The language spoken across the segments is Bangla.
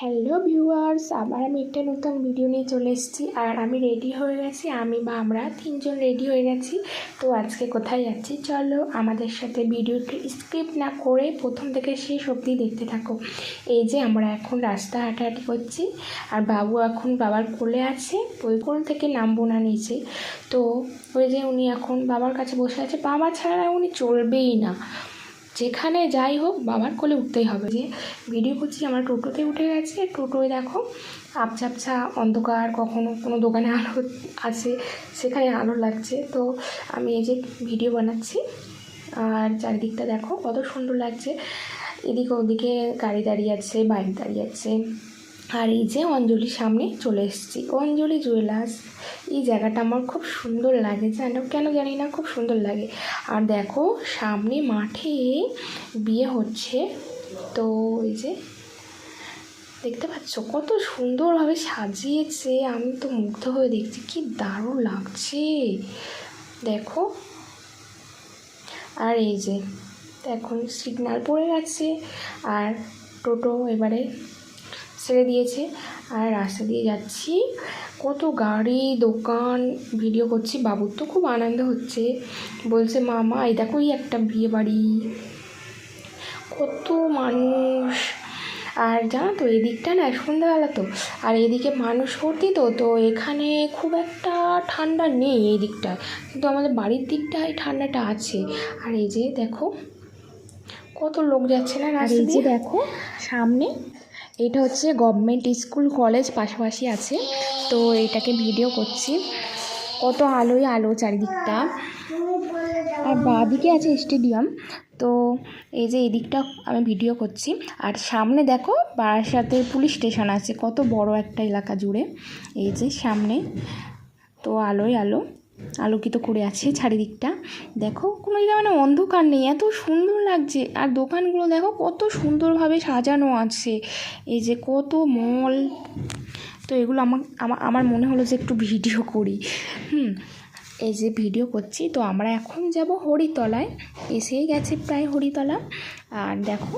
হ্যালো ভিউয়ার্স আবার আমি একটা নতুন ভিডিও নিয়ে চলে এসেছি। আর আমি রেডি হয়ে গেছি। আমি বা আমরা তিনজন রেডি হয়ে গেছি। তো আজকে কোথায় যাচ্ছি? চলো আমাদের সাথে ভিডিওটি স্কিপ না করে প্রথম থেকে শেষ অবধি দেখতে থাকো। এই যে আমরা এখন রাস্তা হাঁটাহাঁটি করছি। আর বাবু এখন বাবার কোলে আছে। ওই কোল থেকে নামবো না নিচে। তো ওই যে উনি এখন বাবার কাছে বসে আছে। বাবা ছাড়া উনি চলবেই না। যেখানে যাই হোক বাবার কোলে উঠতেই হবে। যে ভিডিও করছি, আমার টোটোতে উঠে গেছে। টোটোয় দেখো আবছা অন্ধকার, কখনো কোনো দোকানে আলো আছে, সেখানে আলো লাগছে। তো আমি এই যে ভিডিও বানাচ্ছি, আর চারিদিকটা দেখো, কত সুন্দর লাগছে। এদিকে ওদিকে গাড়ি দাঁড়িয়ে আছে, বাইক দাঁড়িয়ে আছে। আর এই যে অঞ্জলির সামনে চলে এসেছি। অঞ্জলি জুয়েলার্স এই জায়গাটা আমার খুব সুন্দর লাগে, জানো? কেন জানি না, খুব সুন্দর লাগে। আর দেখো, সামনে মাঠে বিয়ে হচ্ছে। তো এই যে, দেখতে পাচ্ছ? কত সুন্দরভাবে সাজিয়েছে। আমি তো মুগ্ধ হয়ে দেখছি, কি দারুণ লাগছে। দেখো। আর এই যে, এখন সিগনাল পড়ে গেছে। আর টোটো এবারে ছেড়ে দিয়েছে। আর রাস্তা দিয়ে যাচ্ছি। কত গাড়ি দোকান ভিডিও করছি। বাবুর তো খুব আনন্দ হচ্ছে। বলছে মামা এই দেখো এই একটা বিয়ে বাড়ি কত মানুষ। আর জানো তো এদিকটা না সন্ধ্যাবেলা তো। আর এদিকে মানুষ ভর্তি তো তো এখানে খুব একটা ঠান্ডা নেই এই দিকটায়। কিন্তু আমাদের বাড়ির দিকটায় ঠান্ডাটা আছে। আর এই যে দেখো কত লোক যাচ্ছে না আর রাস্তা এই যে দিয়ে। দেখো সামনে এটা হচ্ছে গভর্নমেন্ট স্কুল কলেজ পাশাপাশি আছে। তো এটাকে ভিডিও করছি। কত আলোয় আলো চারিদিকটা। আর বাঁদিকে আছে স্টেডিয়াম। তো এই যে এদিকটা আমি ভিডিও করছি। আর সামনে দেখো বারাসাতের পুলিশ স্টেশন আছে। কত বড় একটা এলাকা জুড়ে। এই যে সামনে। তো আলোয় আলো। আলোকিত করে আছে চারিদিকটা। দেখো কোনো জায়গায় মানে অন্ধকার নেই, এত সুন্দর লাগছে। আর দোকানগুলো দেখো, কত সুন্দরভাবে সাজানো আছে। এই যে কত মল। তো এগুলো আমার আমার আমার মনে হলো যে একটু ভিডিও করি। হুম, এই যে ভিডিও করছি। তো আমরা এখন যাব হরিতলায়। এসেই গেছে প্রায় হরিতলা। আর দেখো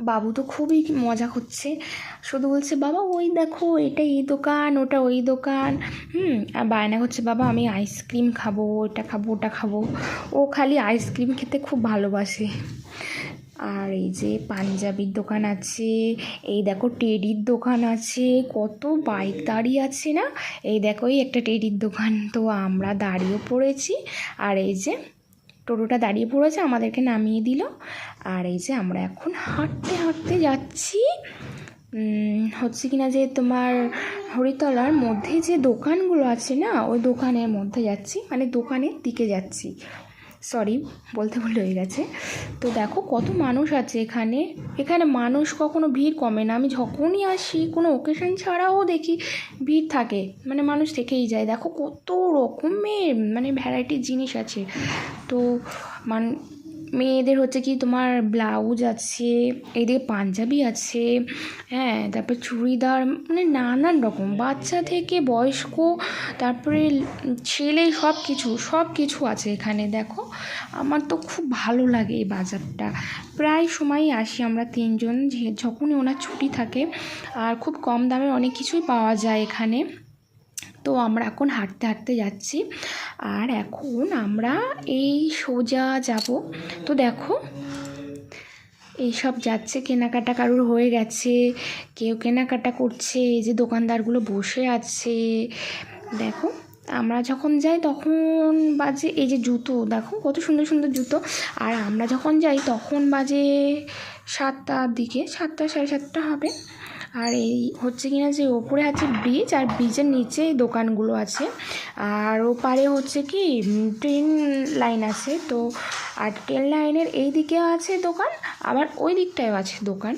বাবু তো খুবই মজা করছে। শুধু বলছে, বাবা, ওই দেখো, এটা এই দোকান, ওটা ওই দোকান। হুম, আর বায়না করছে, বাবা, আমি আইসক্রিম খাব, ওটা খাব ওটা খাব। ও খালি আইসক্রিম খেতে খুব ভালোবাসে। আর এই যে পাঞ্জাবির দোকান আছে, এই দেখো টেডির দোকান আছে, কত বাইক দাঁড়িয়ে আছে না? এই দেখো, এই একটা টেডির দোকান। তো আমরা দাঁড়িয়ে পড়েছি, আর এই যে টোটোটা দাঁড়িয়ে পড়েছে, আমাদেরকে নামিয়ে দিল। আর এই যে আমরা এখন হাঁটতে হাঁটতে যাচ্ছি। হচ্ছে কিনা যে তোমার হরিতলার মধ্যে যে দোকানগুলো আছে না, ওই দোকানের মধ্যে যাচ্ছি মানে দোকানের দিকে যাচ্ছি। সরি বলতে ভুল হয়ে গেছে। তো দেখো কত মানুষ আছে এখানে। এখানে মানুষ কখনো ভিড় কমে না। আমি যখনই আসি, কোনো ওকেশন ছাড়াও দেখি ভিড় থাকে। মানে মানুষ থেকেই যায়। দেখো কত রকমের মানে ভ্যারাইটির জিনিস আছে। তো মান, মেয়েদের হচ্ছে কি তোমার ব্লাউজ আছে এদিকে পাঞ্জাবি আছে হ্যাঁ তারপর চুড়িদার মানে নানান রকম, বাচ্চা থেকে বয়স্ক, তারপরে ছেলে সব কিছু সব কিছু আছে এখানে, দেখো। আমার তো খুব ভালো লাগে এই বাজারটা। প্রায় সময়ই আসি আমরা তিনজন যখনই ওনার ছুটি থাকে, আর খুব কম দামে অনেক কিছুই পাওয়া যায় এখানে। তো আমরা এখন হাঁটতে হাঁটতে যাচ্ছি। আর এখন আমরা এই সোজা যাব। তো দেখো, এইসব যাচ্ছে, কেনাকাটা কারুর হয়ে গেছে, কেউ কেনাকাটা করছে, এই যে দোকানদারগুলো বসে আছে। দেখো, আমরা যখন যাই তখন বাজে এই যে জুতো, দেখো কত সুন্দর সুন্দর জুতো। আর আমরা যখন যাই তখন বাজে সাতটার দিকে, সাতটা, সাড়ে সাতটা হবে। আর এই হচ্ছে কিনা যে ওপরে আছে ব্রিজ আর ব্রিজের নিচে দোকানগুলো আছে। আর ওপারে হচ্ছে কি ট্রেন লাইন আছে। তো আর ট্রেন লাইনের এই দিকে আছে দোকান, আবার ওই দিকটায় আছে দোকান।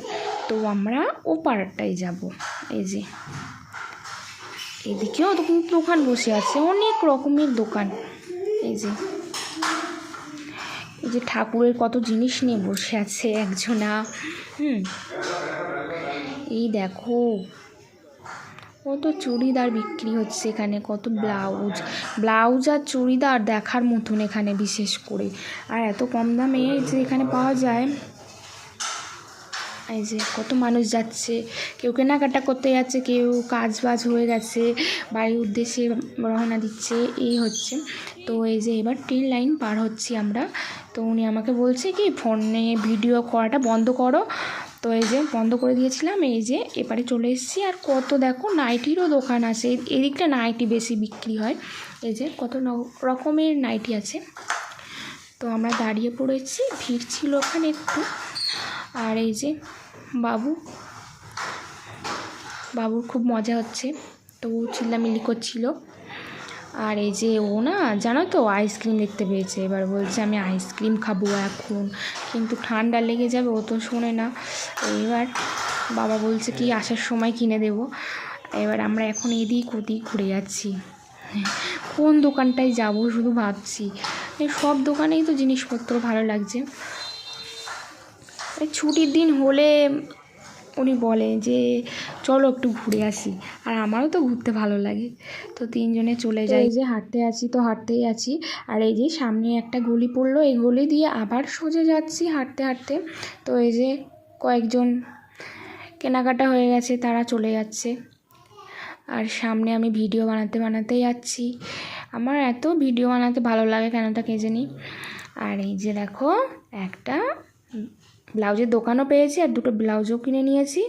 তো আমরা ও পাড়াটায় যাব। এই যে এদিকেও কিন্তু দোকান বসে আছে, অনেক রকমের দোকান। এই যে এই যে ঠাকুরের কত জিনিস নিয়ে বসে আছে একজনা, হুম। এই দেখো। কত চুড়িদার বিক্রি হচ্ছে এখানে, কত ব্লাউজ। ব্লাউজ আর চুড়িদার দেখার মতন এখানে বিশেষ করে। আর এত কম দামে যে এখানে পাওয়া যায়। এই যে কত মানুষ যাচ্ছে, কেউ কেনাকাটা করতে যাচ্ছে, কেউ কাজ বাজ হয়ে গেছে, বাড়ির উদ্দেশ্যে রওনা দিচ্ছে, এই হচ্ছে। তো এই যে এবার ট্রেন লাইন পার হচ্ছি আমরা। তো উনি আমাকে বলছে কি, ফোনে ভিডিও করাটা বন্ধ করো। তো এই যে বন্ধ করে দিয়েছিলাম, এই যে এবারে চলে এসেছি। আর কত দেখো, নাইটিরও দোকান আছে। এদিকটা নাইটি বেশি বিক্রি হয়। এই যে কত রকমের নাইটি আছে। তো আমরা দাঁড়িয়ে পড়েছি, ভিড় ছিল ওখানে একটু। আর এই যে বাবু, বাবুর খুব মজা হচ্ছে। তো চিল্লামিল্লি করছিল। আর এই যে ও না, জানো তো আইসক্রিম দেখতে পেয়েছে। এবার বলছে, আমি আইসক্রিম খাব এখন। কিন্তু ঠান্ডা লেগে যাবে, ও তো শোনে না। এবার বাবা বলছে, কি, আসার সময় কিনে দেবো? এবার আমরা এখন এদিক ওদিক ঘুরে যাচ্ছি। কোন দোকানটায় যাব শুধু ভাবছি। সব দোকানেই তো জিনিসপত্র ভালো লাগছে। ছুটির দিন হলে উনি বলে যে চলো একটু ঘুরে আসি। আর আমারও তো ঘুরতে ভালো লাগে। তো তিনজনে চলে যাই। যে হাঁটতে আছি তো হাঁটতেই আছি। আর এই যে সামনে একটা গলি পড়ল এই গলি দিয়ে আবার সোজা যাচ্ছি হাঁটতে হাঁটতে। তো এই যে কয়েকজন কেনাকাটা হয়ে গেছে তারা চলে যাচ্ছে। আর সামনে আমি ভিডিও বানাতে বানাতে যাচ্ছি। আমার এত ভিডিও বানাতে ভালো লাগে কেন তা কে জানি। আর এই যে দেখো একটা ব্লাউজের দোকানও পেয়েছি আর দুটো ব্লাউজও কিনে নিয়েছি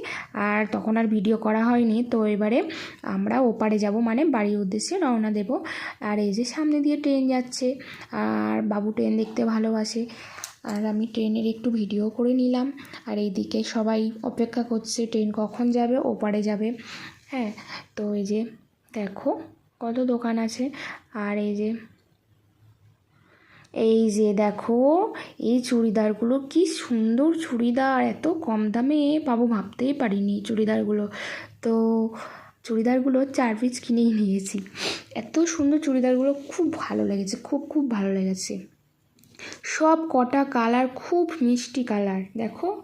আর তখন আর ভিডিও করা হয়নি। তো এবারে আমরা ওপারে যাব মানে বাড়ির উদ্দেশ্যে রওনা দেব। আর এই যে সামনে দিয়ে ট্রেন যাচ্ছে, আর বাবু ট্রেন দেখতে ভালোবাসে। আর আমি ট্রেনের একটু ভিডিও করে নিলাম। আর এইদিকে সবাই অপেক্ষা করছে, ট্রেন কখন যাবে, ওপারে যাবে। হ্যাঁ তো এই যে দেখো কত দোকান আছে। আর এই যে এই যে দেখো, এই চুড়িদারগুলো কি সুন্দর চুড়িদার, এত কম দামে পাবো ভাবতেই পারিনি চুড়িদারগুলো। তো চুড়িদারগুলো চার পিস কিনেই নিয়েছি। এত সুন্দর চুড়িদারগুলো খুব ভালো লেগেছে, খুব খুব ভালো লেগেছে। সব কটা কালার খুব মিষ্টি কালার, দেখো।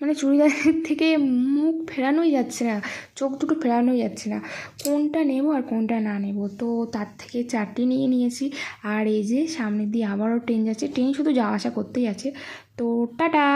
মানে চুড়িদারের থেকে মুখ ফেরানোই যাচ্ছে না, চোখ দুটো ফেরানোই যাচ্ছে না। কোনটা নেব আর কোনটা না নেব? তো তার থেকে চারটি নিয়ে নিয়েছি। আর এই যে সামনে দিয়ে আবারও ট্রেন যাচ্ছে। ট্রেন শুধু যাওয়া আসা করতেই আছে। তো টাটা!